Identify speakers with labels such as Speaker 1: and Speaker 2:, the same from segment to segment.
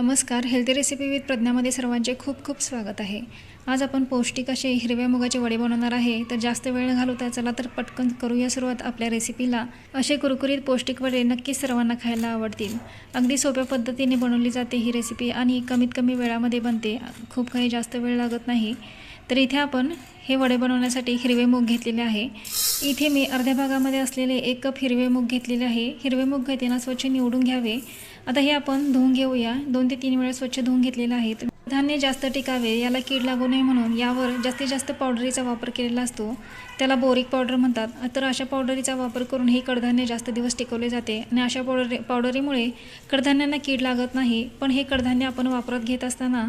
Speaker 1: नमस्कार healthy recipe with प्रज्ञामध्ये सर्वांचे खूप खूप स्वागत आहे. आज आपण पौष्टिक असे हिरव्या मुगाचे वडे बनवणार आहे. तर जास्त वेळ घालवता चला तर पटकन करूया सुरुवात आपल्या रेसिपीला असे कुरकुरीत पौष्टिक वडे नक्कीच सर्वांना खायला आवडतील. अगदी सोप्या पद्धतीने बनवली जाते ही रेसिपी आणि कमीत कमी वेळामध्ये बनते. खूप काही जास्त वेळ लागत नाही. तर इथे आपण हे वडे बनवण्यासाठी हिरवे मूग घेतलेले आहे. इथे मी अर्ध्या भागामध्ये असलेले एक कप हिरवे मूग घेतलेले आहे. हिरवे मूग घेताना स्वच्छ निवडून घ्यावे. आता हे आपण धुवून घेऊया. दोन ते तीन वेळा स्वच्छ धुवून घेतलेलं आहे. धान्य जास्त टिकावे याला कीड लागू नये म्हणून यावर जास्तीत जास्त पावडरीचा वापर केलेला असतो. त्याला बोरिक पावडर म्हणतात. तर अशा पावडरीचा वापर करून हे कडधान्य जास्त दिवस टिकवले जाते आणि अशा पावडर पावडरीमुळे कडधान्यांना कीड लागत नाही. पण हे कडधान्य आपण वापरत घेत असताना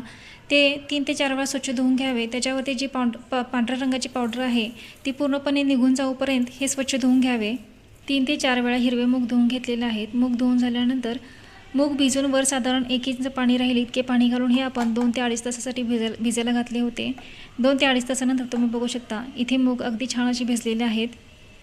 Speaker 1: ते तीन ते चार वेळा स्वच्छ धुवून घ्यावे. त्याच्यावरती जी पांढ पांढऱ्या रंगाची पावडर आहे ती पूर्णपणे निघून जाऊपर्यंत हे स्वच्छ धुवून घ्यावे. तीन ते चार वेळा हिरवे मूग धुवून घेतलेले आहेत. मूग धुवून झाल्यानंतर मूग भिजून वर साधारण एक इंच पाणी राहील इतके पाणी घालून हे आपण दोन ते अडीच तासासाठी भिजल भिजायला घातले होते. दोन ते अडीच तासानंतर तुम्ही बघू शकता इथे मूग अगदी छान अशी भिजलेले आहेत.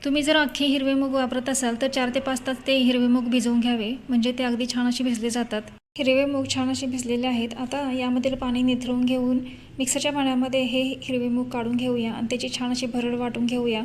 Speaker 1: तुम्ही जर अख्खे हिरवे मूग वापरत असाल तर चार ते पाच तास ते हिरवे मूग भिजवून घ्यावे म्हणजे ते अगदी छान असे भिजले जातात. हिरवे मूग छान असे भिजलेले आहेत. आता यामधील पाणी निथळून घेऊन मिक्सरच्या पाण्यामध्ये हे हिरवे मूग काढून घेऊया आणि त्याची छान अशी भरड वाटून घेऊया.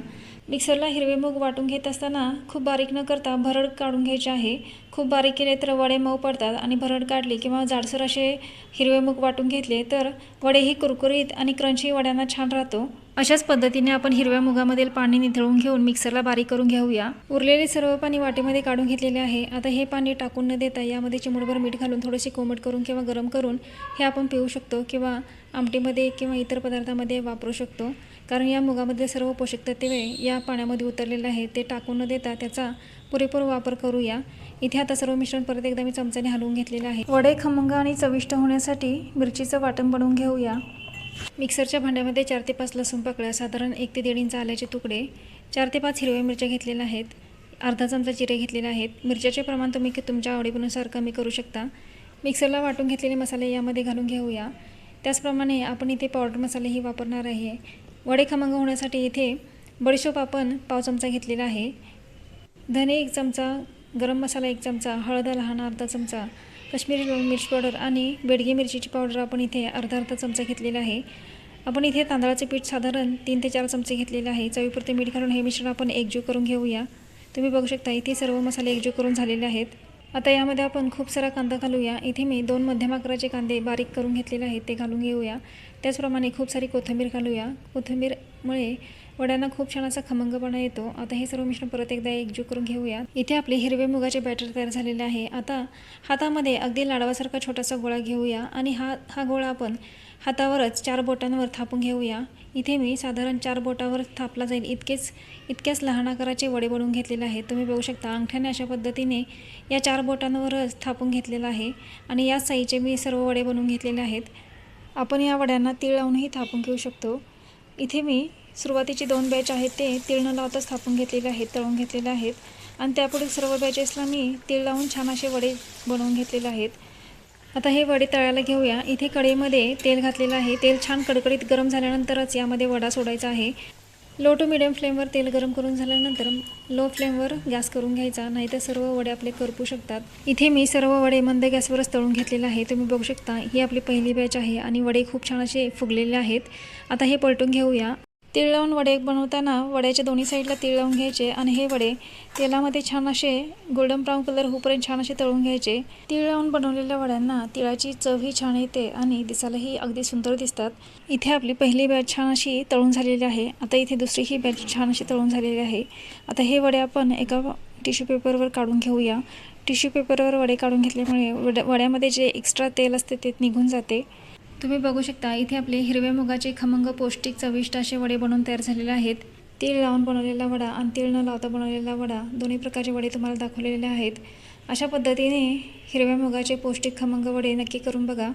Speaker 1: मिक्सरला हिरवे मूग वाटून घेत असताना खूप बारीक न करता भरड काढून घ्यायचे आहे. खूप बारीक केले तर वडे मऊ पडतात आणि भरड काढली किंवा जाडसर असे हिरवे मूग वाटून घेतले तर वडेही कुरकुरीत आणि क्रंची वड्यांना छान राहतो. अशाच पद्धतीने आपण हिरव्या मुगामधील पाणी निथळून घेऊन मिक्सरला बारीक करून घेऊया. उरलेले सर्व पाणी वाटेमध्ये काढून घेतलेले आहे. आता हे पाणी टाकून न देता यामध्ये चिमडभर मीठ घालून थोडेसे कोमट करून किंवा गरम करून हे आपण पिऊ शकतो किंवा आमटीमध्ये किंवा इतर पदार्थामध्ये वापरू शकतो. कारण या मुगामध्ये सर्व पोषक तत्वे या पाण्यामध्ये उतरलेले आहे ते टाकून न देता त्याचा पुरेपूर वापर करूया. इथे आता सर्व मिश्रण परत एकदा मी चमच्याने हलवून घेतलेलं आहे. वडे खमंग आणि चविष्ट होण्यासाठी मिरचीचं वाटण बनवून घेऊया. मिक्सरच्या भांड्यामध्ये चार ते पाच लसूण पाकळ्या साधारण एक ते दीड इंच आल्याचे तुकडे चार ते पाच हिरव्या मिरच्या घेतलेल्या आहेत अर्धा चमचा जिरे घेतलेले आहेत. मिरच्याचे प्रमाण तुम्ही तुमच्या आवडीनुसार कमी करू शकता. मिक्सरला वाटून घेतलेले मसाले यामध्ये घालून घेऊया. त्याचप्रमाणे आपण इथे पावडर मसालेही वापरणार आहे. वडे खमंग होण्यासाठी इथे बडीशोप आपण पाव चमचा घेतलेला आहे. धने एक चमचा गरम मसाला एक चमचा हळद लहान अर्धा चमचा काश्मीरी लाल मिरची पावडर आणि बेडगी मिरचीची पावडर आपण इथे अर्धा अर्धा चमचा घेतलेला आहे. आपण इथे तांदळाचे पीठ साधारण तीन ते चार चमचे घेतलेले आहे. चवीपुरते मीठ घालून हे मिश्रण आपण एकजीव करून घेऊया. तुम्ही बघू शकता इथे सर्व मसाले एकजीव करून झालेले आहेत. आता यामध्ये आपण खूप सारा कांदा घालूया. इथे मी दोन मध्यम आकाराचे कांदे बारीक करून घेतलेले आहेत ते घालून घेऊया. त्याचप्रमाणे खूप सारी कोथिंबीर घालूया. कोथिंबीरमुळे वड्यांना खूप छान असा खमंगपणा येतो. आता हे सर्व मिश्रण परत एकदा एकजीव करून घेऊया. इथे आपले हिरवे मुगाचे बॅटर तयार झालेले आहे. आता हातामध्ये अगदी लाडवासारखा छोटासा गोळा घेऊया आणि हा हा गोळा आपण हातावरच चार बोटांवर थापून घेऊया. इथे मी साधारण चार बोटावर थापला जाईल. इतकेच इतक्याच लहान आकाराचे वडे बनवून घेतलेले आहेत. तुम्ही बघू शकता अंगठ्याने अशा पद्धतीने या चार बोटांवरच थापून घेतलेलं आहे आणि या साईचे मी सर्व वडे बनवून घेतलेले आहेत. आपण या वड्यांना तीळ लावूनही थापून घेऊ शकतो. इथे मी सुरुवातीची दोन बॅच आहेत ते तीळ न लावताच थापून घेतलेले आहेत तळून घेतलेले आहेत. आणि त्यापुढे सर्व बॅचेसला मी तीळ लावून छान असे वडे बनवून घेतलेले आहेत. आता हे वडे तळायला घेऊया. इथे कढईमध्ये तेल घातलेलं आहे. तेल छान कडकडीत गरम झाल्यानंतरच यामध्ये वडा सोडायचा आहे. लो टू मिडियम फ्लेमवर तेल गरम करून झाल्यानंतर लो फ्लेमवर गॅस करून घ्यायचा नाहीतर सर्व वडे आपले करपू शकतात. इथे मी सर्व वडे मंद गॅसवरच तळून घेतलेले आहे तुम्ही बघू शकता ही आपली पहिली बॅच आहे आणि वडे खूप छान असे फुगलेले आहेत. आता हे पलटून घेऊया. तीळ लावून वडे बनवताना वड्याच्या दोन्ही साईडला तीळ लावून घ्यायचे आणि हे वडे तेलामध्ये छान असे गोल्डन ब्राऊन कलर होईपर्यंत छान असे तळून घ्यायचे. तीळ लावून बनवलेल्या वड्यांना तिळाची चवही छान येते आणि दिसायलाही अगदी सुंदर दिसतात. इथे आपली पहिली बॅच छान अशी तळून झालेली आहे. आता इथे दुसरी ही बॅच छान अशी तळून झालेली आहे. आता हे वडे आपण एका टिश्यू पेपरवर काढून घेऊया. टिश्यू पेपरवर वडे काढून घेतल्यामुळे वड्यामध्ये जे एक्स्ट्रा तेल असते ते निघून जाते. तुम्ही बघू शकता इथे आपले हिरव्या मुगाचे खमंग पौष्टिक चविष्ट असे वडे बनवून तयार झालेले आहेत. तेल लावून बनवलेला वडा आणि तीळ न लावता बनवलेला वडा दोन्ही प्रकारचे वडे तुम्हाला दाखवलेले आहेत. अशा पद्धतीने हिरव्या मुगाचे पौष्टिक खमंग वडे नक्की करून बघा.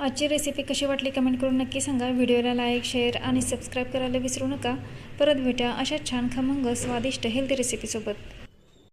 Speaker 1: आजची रेसिपी कशी वाटली कमेंट करून नक्की सांगा. व्हिडिओला लाईक शेअर आणि सबस्क्राईब करायला विसरू नका. परत भेटा अशा छान खमंग स्वादिष्ट हेल्दी रेसिपीसोबत